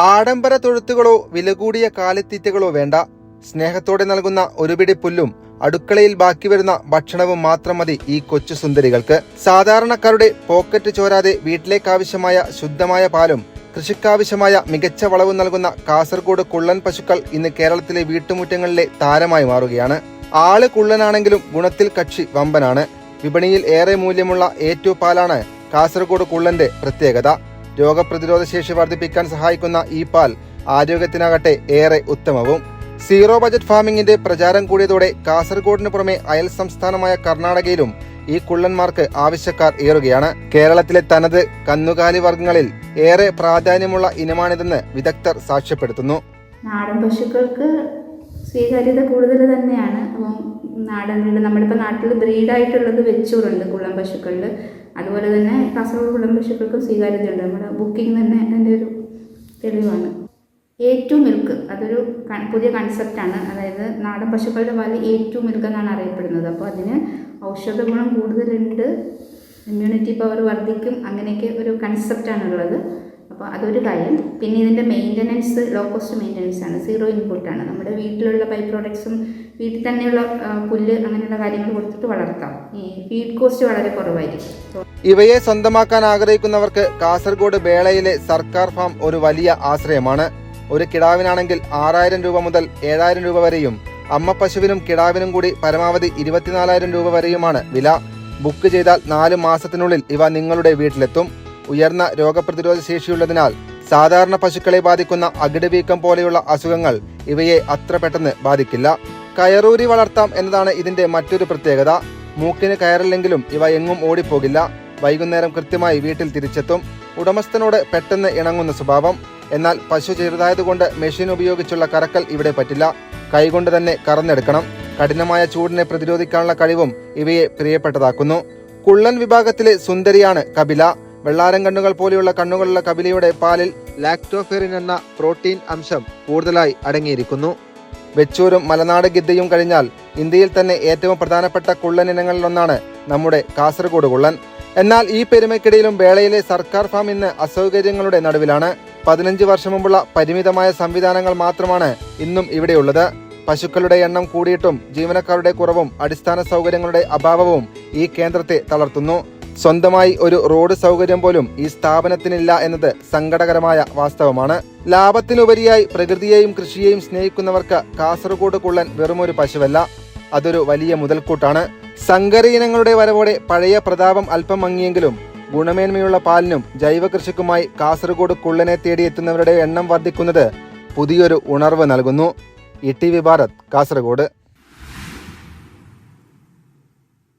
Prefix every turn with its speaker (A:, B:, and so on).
A: ആഡംബര തൊഴുത്തുകളോ വില കൂടിയ കാലിത്തീറ്റകളോ വേണ്ട. സ്നേഹത്തോടെ നൽകുന്ന ഒരു പിടി പുല്ലും അടുക്കളയിൽ ബാക്കി വരുന്ന ഭക്ഷണവും മാത്രം മതി ഈ കൊച്ചു സുന്ദരികൾക്ക്. സാധാരണക്കാരുടെ പോക്കറ്റ് ചോരാതെ വീട്ടിലേക്കാവശ്യമായ ശുദ്ധമായ പാലും കൃഷിക്കാവശ്യമായ മികച്ച വളവും നൽകുന്ന കാസർഗോഡ് കുള്ളൻ പശുക്കൾ ഇന്ന് കേരളത്തിലെ വീട്ടുമുറ്റങ്ങളിലെ താരമായി മാറുകയാണ്. ആൾ കുള്ളനാണെങ്കിലും ഗുണത്തിൽ കക്ഷി വമ്പനാണ്. വിപണിയിൽ ഏറെ മൂല്യമുള്ള ഏറ്റവും പാലാണ് കാസർഗോഡ് കുള്ളന്റെ പ്രത്യേകത. രോഗപ്രതിരോധ ശേഷി വർദ്ധിപ്പിക്കാൻ സഹായിക്കുന്ന ഈ പാൽ ആരോഗ്യത്തിനാകട്ടെ ഏറെ ഉത്തമവും. സീറോ ബജറ്റ് ഫാമിംഗിന്റെ പ്രചാരം കൂടിയതോടെ കാസർഗോഡിന് പുറമെ അയൽ സംസ്ഥാനമായ കർണാടകയിലും ഈ കുള്ളന്മാർക്ക് ആവശ്യക്കാർ ഏറുകയാണ്. കേരളത്തിലെ തനത് കന്നുകാലി വർഗങ്ങളിൽ ഏറെ പ്രാധാന്യമുള്ള ഇനമാണിതെന്ന് വിദഗ്ധർ സാക്ഷ്യപ്പെടുത്തുന്നു.
B: നാടൻ പശുക്കൾക്ക് സ്വീകാര്യത കൂടുതൽ തന്നെയാണ്. അപ്പം നാടൻ നമ്മളിപ്പോ നാട്ടിൽ ബ്രീഡായിട്ടുള്ളത് വെച്ചൂറുണ്ട് കുള്ളൻ പശുക്കളിൽ അതുപോലെ തന്നെ കാസർഗോഡ് കുളം പശുക്കൾക്കും സ്വീകാര്യതയുണ്ട്. നമ്മുടെ ബുക്കിംഗ് തന്നെ അതിന്റെ ഒരു തെളിവാണ്. എ ടു മിൽക്ക് അതൊരു പുതിയ കൺസെപ്റ്റാണ് അതായത് നാടൻ പശുക്കളുടെ പാൽ എ ടു മിൽക്ക് എന്നാണ് അറിയപ്പെടുന്നത്. അപ്പോൾ അതിന് ഔഷധ ഗുണം കൂടുതലുണ്ട്. ഇമ്മ്യൂണിറ്റി പവർ വർദ്ധിക്കും. അങ്ങനെയൊക്കെ ഒരു കൺസെപ്റ്റാണ് ഉള്ളത് അപ്പോൾ അതൊരു കാര്യം. പിന്നെ ഇതിന്റെ മെയിന്റനൻസ് ലോ കോസ്റ്റ് മെയിന്റനൻസ് ആണ്. സീറോ ഇൻപുട്ടാണ് നമ്മുടെ വീട്ടിലുള്ള ബൈ പ്രോഡക്ട്സും വീട്ടിൽ തന്നെയുള്ള പുല്ല് അങ്ങനെയുള്ള കാര്യങ്ങൾ കൊടുത്തിട്ട് വളർത്താം. ഈ ഫീഡ് കോസ്റ്റ് വളരെ കുറവായിരിക്കും.
A: ഇവയെ സ്വന്തമാക്കാൻ ആഗ്രഹിക്കുന്നവർക്ക് കാസർഗോഡ് ബേളയിലെ സർക്കാർ ഫാം ഒരു വലിയ ആശ്രയമാണ്. ഒരു കിടാവിനാണെങ്കിൽ ആറായിരം രൂപ മുതൽ ഏഴായിരം രൂപ വരെയും അമ്മ പശുവിനും കിടാവിനും കൂടി പരമാവധി ഇരുപത്തിനാലായിരം രൂപ വരെയുമാണ് വില. ബുക്ക് ചെയ്താൽ നാല് മാസത്തിനുള്ളിൽ ഇവ നിങ്ങളുടെ വീട്ടിലെത്തും. ഉയർന്ന രോഗപ്രതിരോധ ശേഷിയുള്ളതിനാൽ സാധാരണ പശുക്കളെ ബാധിക്കുന്ന അകിടുവീക്കം പോലെയുള്ള അസുഖങ്ങൾ ഇവയെ അത്ര പെട്ടെന്ന് ബാധിക്കില്ല. കയറൂരി വളർത്താം എന്നതാണ് ഇതിന്റെ മറ്റൊരു പ്രത്യേകത. മൂക്കിന് കയറില്ലെങ്കിലും ഇവ എങ്ങും ഓടിപ്പോകില്ല. വൈകുന്നേരം കൃത്യമായി വീട്ടിൽ തിരിച്ചെത്തും. ഉടമസ്ഥനോട് പെട്ടെന്ന് ഇണങ്ങുന്ന സ്വഭാവം. എന്നാൽ പശു ചെറുതായതുകൊണ്ട് മെഷീൻ ഉപയോഗിച്ചുള്ള കറക്കൽ ഇവിടെ പറ്റില്ല. കൈകൊണ്ട് തന്നെ കറന്നെടുക്കണം. കഠിനമായ ചൂടിനെ പ്രതിരോധിക്കാനുള്ള കഴിവും ഇവയെ പ്രിയപ്പെട്ടതാക്കുന്നു. കുള്ളൻ വിഭാഗത്തിലെ സുന്ദരിയാണ് കപില. വെള്ളാരം കണ്ണുകൾ പോലെയുള്ള കണ്ണുകളുള്ള കപിലയുടെ പാലിൽ ലാക്ടോഫെറിൻ എന്ന പ്രോട്ടീൻ അംശം കൂടുതലായി അടങ്ങിയിരിക്കുന്നു. വെച്ചൂരും മലനാട് ഗിദ്ദയും കഴിഞ്ഞാൽ ഇന്ത്യയിൽ തന്നെ ഏറ്റവും പ്രധാനപ്പെട്ട കുള്ളൻ ഇനങ്ങളിലൊന്നാണ് നമ്മുടെ കാസർഗോഡ് കുള്ളൻ. എന്നാൽ ഈ പെരുമയ്ക്കിടയിലും വേളയിലെ സർക്കാർ ഫാം ഇന്ന് അസൗകര്യങ്ങളുടെ നടുവിലാണ്. പതിനഞ്ച് വർഷം മുമ്പുള്ള പരിമിതമായ സംവിധാനങ്ങൾ മാത്രമാണ് ഇന്നും ഇവിടെയുള്ളത്. പശുക്കളുടെ എണ്ണം കൂടിയിട്ടും ജീവനക്കാരുടെ കുറവും അടിസ്ഥാന സൗകര്യങ്ങളുടെ അഭാവവും ഈ കേന്ദ്രത്തെ തളർത്തുന്നു. സ്വന്തമായി ഒരു റോഡ് സൗകര്യം പോലും ഈ സ്ഥാപനത്തിനില്ല എന്നത് സങ്കടകരമായ വാസ്തവമാണ്. ലാഭത്തിനുപരിയായി പ്രകൃതിയെയും കൃഷിയെയും സ്നേഹിക്കുന്നവർക്ക് കാസർഗോഡ് കുള്ളൻ വെറുമൊരു പശുവല്ല അതൊരു വലിയ മുതൽക്കൂട്ടാണ്. സങ്കര ഇനങ്ങളുടെ വരവോടെ പഴയ പ്രതാപം അല്പം മങ്ങിയെങ്കിലും ഗുണമേന്മയുള്ള പാലിനും ജൈവ കൃഷിക്കുമായി കാസർഗോഡ് കുള്ളനെ തേടിയെത്തുന്നവരുടെ എണ്ണം വർദ്ധിക്കുന്നത് പുതിയൊരു ഉണർവ് നൽകുന്നു. E T V Bharat Kasaragod.